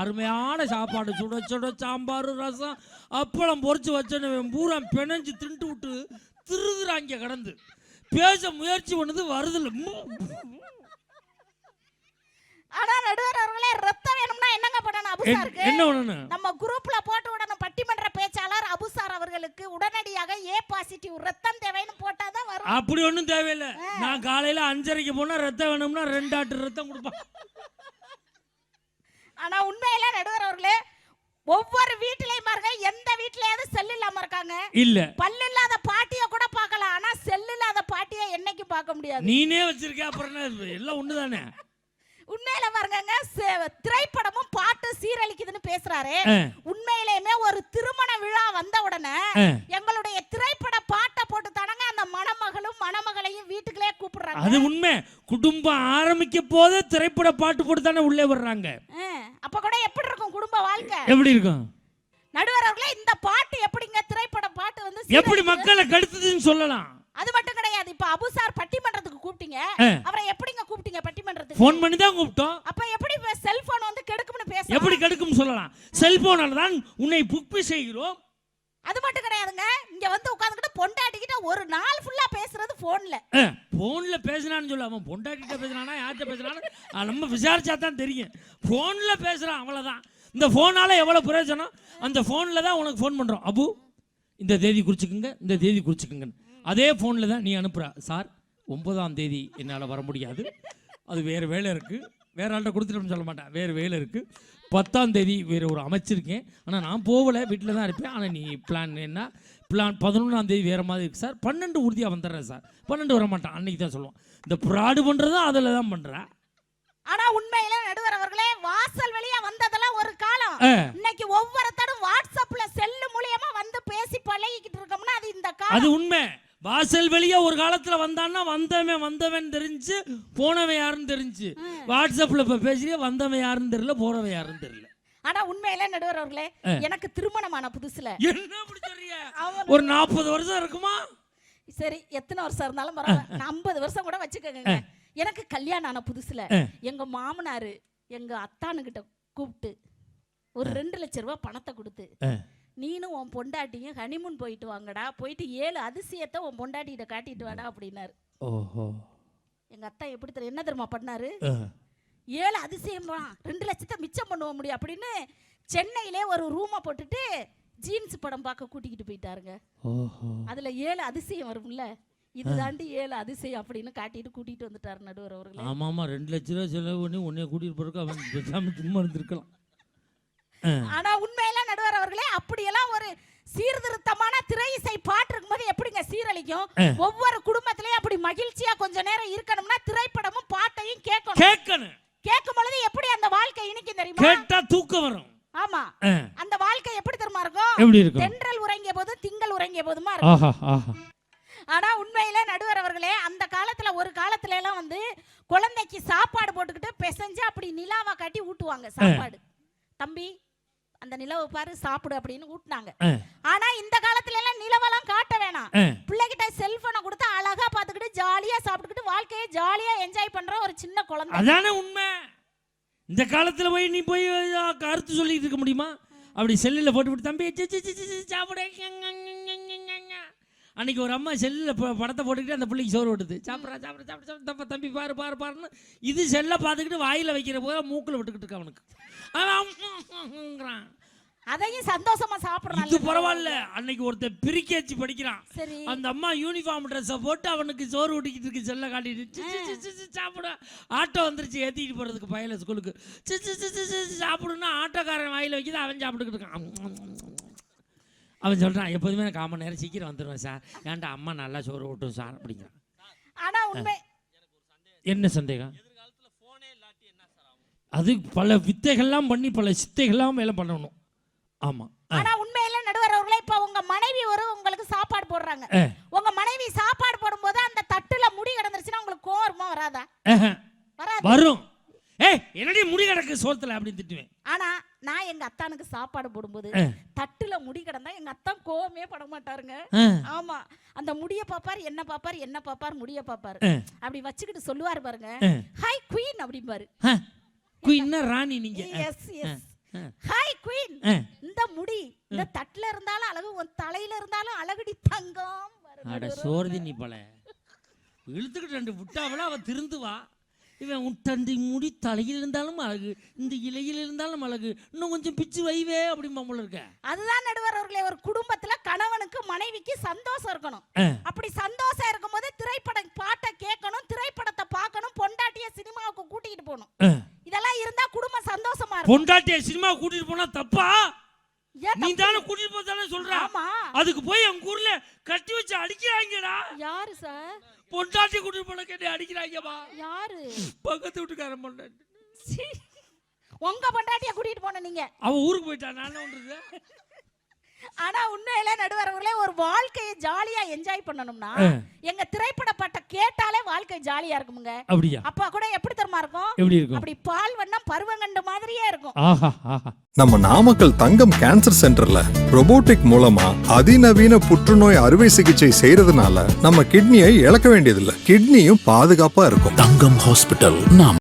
அருமையான சாப்பாடு. சுட சுட சாம்பார் ரசம் அப்பளம் பொரிச்சு வச்சோன்னு பூரா பிணைஞ்சு தின்ட்டு விட்டு திருகுறாங்க கடந்து. பேச முயற்சி பண்ணது வருதில்ல. ஆனா நடுவர் அவர்களே ரத்தம் வேணும்னா என்னங்க பண்ணணும்? அபுசாருக்கு என்ன பண்ணணும்? நம்ம குரூப்ல போட்டு விடணும் பட்டிமன்ற பேச்சாளர் அபுசார் அவர்களுக்கு உடனடியாக ஏ பாசிட்டிவ் ரத்தம் தேவைன்னு போட்டாதான் வரும். அப்படி ஒன்றும் தேவையில்லை. நான் காலையில அஞ்சரைக்கு போனா ரத்தம் வேணும்னா ரெண்டு ஆட்டு ரத்தம் கொடுப்பான். ஆனா உண்மையில நடுவர் அவர்களே ஒவ்வொரு வீட்டிலையும் பாருங்க எந்த வீட்லயாவது செல் இல்லாம இருக்காங்க. இல்ல. பல்லு இல்லாத பாட்டிய கூட பார்க்கலாம் ஆனா செல் இல்லாத பாட்டிய என்னைக்கு பார்க்க முடியாது. நீனே வச்சிருக்க அப்புறம் எல்லாம் ஒண்ணுதானே? உண்மையில பாருங்க திரைப்படமும் பாட்டு சீரழிக்குதுன்னு பேசுறாரு. உண்மையிலேயுமே ஒரு திருமண விழா வந்த உடனே. எங்களுடைய திரைப்பட பாட்டை போட்டு தானங்க அந்த மணமகளும் மணமகளையும் வீட்டுக்குள்ளே கூப்பிடுறாங்க அது உண்மை. குடும்பம் ஆரம்பிக்க போதே திரைப்பட பாட்டு போட்டு தானே உள்ளே வர்றாங்க. அப்ப கூட எப்படி இருக்கும் குடும்ப வாழ்க்கை? எப்படி இருக்கும்? நடுவர் அவர்களே இந்த பாட்டு எப்படிங்க திரைப்பட பாட்டு வந்து எப்படி? மக்களை கடுத்துதுன்னு சொல்லலாம். அது மட்டும் கிடையாது. இப்ப அபுசார் பட்டிமன்றத்துக்கு கூப்பிட்டீங்க. அவரை எப்படிங்க கூப்பிட்டீங்க பட்டிமன்றத்துக்கு? ஃபோன் பண்ணி தான் கூப்பிட்டோம். அப்ப எப்படி செல்போன் வந்து கெடுக்கும்னு பேச எப்படி கெடுக்கும் சொல்லலாம். செல்போனால தான் உன்னை புக்பி செய்கிறோம். அது மட்டும் கிடையாதுங்க. இங்க வந்து உட்கார்ந்துக்கிட்டு பொண்டாட்டிக்கிட்ட ஒரு நாள் ஃபுல்லா பேசுறது போன்ல ஃபோனில் பேசுனான்னு சொல்லு அவன் பொண்டாட்டிகிட்ட பேசுனானா யார்கிட்ட பேசுனான்னு அது நம்ம விசாரிச்சா தான் தெரியும். ஃபோனில் பேசுகிறான் அவ்வளோதான் இந்த ஃபோனால எவ்வளோ பிரயோஜனம்? அந்த ஃபோனில் தான் உனக்கு ஃபோன் பண்ணுறோம் அபு இந்த தேதி குறிச்சுக்குங்க இந்த தேதி குறிச்சிக்குங்கன்னு. அதே ஃபோனில் தான் நீ அனுப்புகிற சார் ஒன்பதாம் தேதி என்னால் வர முடியாது. அது வேறு வேலை இருக்குது வேற ஆள்கிட்ட கொடுத்துட்டோம்னு சொல்ல மாட்டேன். வேறு வேலை இருக்குது பத்தாம் தேதி வேறு ஒரு அமைச்சிருக்கேன். ஆனால் நான் போகலை. வீட்டில் தான் இருப்பேன். ஆனால் நீ பிளான் என்ன? பிளான் பதினொன்றாம் தேதி வேறு மாதிரி இருக்கு சார். பன்னெண்டு உறுதியாக வந்துடுறேன் சார். பன்னெண்டு வர மாட்டான். அன்னைக்கு தான் சொல்லுவான் இந்த ப்ராடு பண்ணுறதும் அதில் தான் பண்ணுறேன் ஆனா உண்மையில நடுவர் அவர்களே வாசல் வழியா வந்ததெல்லாம் ஒரு காலம். இன்னைக்கு ஒவ்வொருத்தரும் வாட்ஸ்அப்ல செல்லு மூலியமா வந்து பேசி பழகிக்கிட்டு இருக்கோம்னா அது இந்த அது காலம். உண்மை. வாசல் வெளியே ஒரு காலத்துல வந்தான்னா வந்தவன் வந்தவன் தெரிஞ்சு போனவன் யாருன்னு தெரிஞ்சு. வாட்ஸ்அப்ல இப்ப பேசுறிய வந்தவன் யாருன்னு தெரியல போறவன் யாருன்னு தெரியல. ஆனா உண்மையில நடுவர் அவர்களே. எனக்கு திருமணமான புதுசுல. என்ன ஒரு நாற்பது வருஷம் இருக்குமா? சரி எத்தனை வருஷம் இருந்தாலும் பரவாயில்ல. ஐம்பது வருஷம் கூட வச்சுக்கோங்க எனக்கு கல்யாணம் ஆன புதுசுல. எங்க மாமனாரு எங்க அத்தானுகிட்ட கூப்பிட்டு ஒரு ரெண்டு லட்ச ரூபாய் பணத்தை கொடுத்து. நீனும் உன் பொண்டாட்டியும் ஹனிமூன் போயிட்டு வாங்கடா. போயிட்டு ஏழு அதிசயத்தை உன் பொண்டாட்டிகிட்ட காட்டிட்டு வாடா அப்படின்னாரு. ஓஹோ. எங்க அத்தா எப்படி தெரியும் என்ன தெரியுமா பண்ணாரு. ஏழு அதிசயம் தான் ரெண்டு லட்சத்தை மிச்சம் பண்ணுவ முடியும் அப்படின்னு சென்னையிலே ஒரு ரூமை போட்டுட்டு ஜீன்ஸ் படம் பார்க்க கூட்டிக்கிட்டு போயிட்டாருங்க. ஓஹோ. அதுல ஏழு அதிசயம் வரும்ல? இது தாண்டி ஏழு அதிசயம் அப்படின்னு காட்டிட்டு கூட்டிட்டு வந்துட்டாரு நடுவர் அவர்களே. ஆமா ஆமா ரெண்டு லட்ச ரூபா செலவு பண்ணி உன்னைய கூட்டிட்டு போறதுக்கு அவன் சும்மா இருந்திருக்கலாம். ஆனா உண்மையில நடுவர் அவர்களே அப்படியெல்லாம் ஒரு சீர்திருத்தமான திரை இசை பாட்டு இருக்கும்போது எப்படிங்க சீரழிக்கும்? ஒவ்வொரு குடும்பத்திலயும் அப்படி மகிழ்ச்சியா கொஞ்ச நேரம் இருக்கணும்னா திரைப்படமும் பாட்டையும் கேட்கணும். கேட்கணும். கேட்கும் பொழுது எப்படி அந்த வாழ்க்கை இனிக்கும் தெரியுமா? கேட்டா தூக்கம் வரும். ஆமா. அந்த வாழ்க்கை எப்படி தெரியுமா இருக்கும்? எப்படி இருக்கும்? தென்றல் உறங்கிய போது திங்கள் உறங்கிய போதுமா இருக்கும். ஆனா உண்மையில நடுவர் அவர்களே அந்த காலத்துல ஒரு காலத்துல எல்லாம் வந்து குழந்தைக்கு சாப்பாடு போட்டுக்கிட்டு பிசைஞ்சு அப்படி நிலாவா காட்டி ஊட்டுவாங்க சாப்பாடு. தம்பி அந்த நிலவை பாரு சாப்பிடு அப்படின்னு ஊட்டினாங்க. ஆனா இந்த காலத்துல எல்லாம் நிலவெல்லாம் காட்ட வேணாம். பிள்ளைகிட்ட செல்போனை கொடுத்து அழகா பாத்துக்கிட்டு ஜாலியா சாப்பிட்டுக்கிட்டு வாழ்க்கையை ஜாலியா என்ஜாய் பண்ற ஒரு சின்ன குழந்தை. அதானே உண்மை. இந்த காலத்துல போய் நீ போய் கருத்து சொல்லிட்டு இருக்க முடியுமா? அப்படி செல்லில் போட்டு விட்டு தம்பி சாப்பிடு. அன்னைக்கு ஒரு அம்மா செல்லில் படத்தை போட்டுக்கிட்டு அந்த பிள்ளைக்கு சோறு ஓட்டுது சாப்பிட்றா சாப்பிட்ற சாப்பிட சாப்பிட தம்பி தம்பி பாரு பாரு பாருன்னு இது செல்லை பார்த்துக்கிட்டு வாயில் வைக்கிற போது மூக்கில் விட்டுக்கிட்டு இருக்கு அவனுக்கு. அவன் அதையும் சந்தோஷமா இது சாப்பிடுறாங்க பரவாயில்ல. அன்னைக்கு ஒருத்தன் பிரிக்கேச்சு படிக்கிறான். அந்த அம்மா யூனிஃபார்ம் ட்ரெஸ்ஸை போட்டு அவனுக்கு சோறு ஊட்டிக்கிட்டு இருக்கு செல்ல காட்டிட்டு. சாப்பிட. ஆட்டோ வந்துருச்சு ஏற்றிட்டு போகிறதுக்கு பையல ஸ்கூலுக்கு. சாப்பிடுன்னா ஆட்டோக்காரன் வாயில் வைக்கிது அவன் சாப்பிட்டுக்கிட்டு இருக்கான். அவன் சொல்கிறான் எப்போதுமே நான் காமன் நேரம் சீக்கிரம் வந்துடுவேன் சார். ஏன்டா அம்மா நல்லா சோறு ஊட்டும் சார் அப்படிங்கிறான். ஆனா உண்மை என்ன சந்தேகம்? அது பல வித்தைகள்லாம் பண்ணி பல சித்தைகள்லாம் வேலை பண்ணணும். ஆமாம் ஆனா உண்மையில நடுவர் அவர்களே இப்ப உங்க மனைவி ஒரு உங்களுக்கு சாப்பாடு போடுறாங்க. ஆ. உங்க மனைவி சாப்பாடு போடும்போது அந்த தட்டுல முடி கிடந்துருச்சுன்னா உங்களுக்கு கோவமா வராதா. வரும். ஏய் என்னடி முடி கிடக்கு சோத்துல அப்படின்னு திட்டுவேன். ஆனா நான் எங்க அத்தானுக்கு சாப்பாடு போடும்போது தட்டுல முடி கிடந்தா எங்க அத்தான் கோவமே பட மாட்டாருங்க ஆமா. அந்த முடிய பாப்பாரு என்ன பாப்பாரு என்ன பாப்பாரு முடிய பாப்பாரு. அப்படி வச்சுக்கிட்டு சொல்லுவாரு பாருங்க. ஹாய் குயின் அப்படிம்பாரு. குயின் ராணி நீங்க. எஸ் எஸ் ஹாய் குயின் இந்த முடி இந்த தட்டுல இருந்தாலும் அழகு உன் தலையில இருந்தாலும் அழகுடி தங்கம். அட சோர்தினி போல. இழுத்துக்கிட்டு ரெண்டு விட்டாவள அவ திருந்துவா. இவன் உன் தந்தை முடி தலையில் இருந்தாலும் அழகு இந்த இலையில் இருந்தாலும் அழகு. இன்னும் கொஞ்சம் பிச்சு வைவே அப்படிம்பா போல இருக்க. அதுதான் நடுவர் அவர்களே ஒரு குடும்பத்துல கணவனுக்கு மனைவிக்கு சந்தோஷம் இருக்கணும். அப்படி சந்தோஷம் இருக்கும்போது திரைப்பட பாட்டை கேட்கணும் திரைப்படத்தை பார்க்கணும் பொண்டாட்டிய சினிமாவுக்கு கூட்டிட்டு போகணும். இதெல்லாம் இருந்தா குடும்பம் சந்தோஷமா இருக்கும். பொண்டாட்டிய சினிமா கூட்டிட்டு போனா தப்பா? நீ? தானே கூட்டிட்டு போதானே சொல்ற? அதுக்கு போய் எங்க ஊர்ல கட்டி வச்சு அடிக்கிறாங்கடா. யாரு சார்? பொண்டாட்டி கூட்டிட்டு போன கேட்டு அடிக்கிறாங்கப்பா யாரு? பக்கத்து வீட்டுக்காரன் பொண்டாட்டி. உங்க பொண்டாட்டிய கூட்டிட்டு போன நீங்க. அவ ஊருக்கு போயிட்டா நான் பண்றது? ஆனா உண்மையில நடுவரவர்களே ஒரு வாழ்க்கையை ஜாலியா என்ஜாய் பண்ணணும்னா. எங்க திரைப்பட பாட்டை கேட்டாலே வாழ்க்கை ஜாலியா இருக்குமுங்க. அப்படியா? அப்பா கூட எப்படி தெரியுமா இருக்கும்? எப்படி இருக்கும்? அப்படி பால் வண்ணம் பருவங்கண்டு மாதிரியே இருக்கும். நம்ம நாமக்கல் தங்கம் கேன்சர் சென்டர்ல robotic மூலமா அதிநவீன புற்றுநோய் அறுவை சிகிச்சை செய்யறதுனால நம்ம கிட்னியை இழக்க வேண்டியதில்லை. கிட்னியும் பாதுகாப்பா இருக்கும். தங்கம் ஹாஸ்பிட்டல் நாம்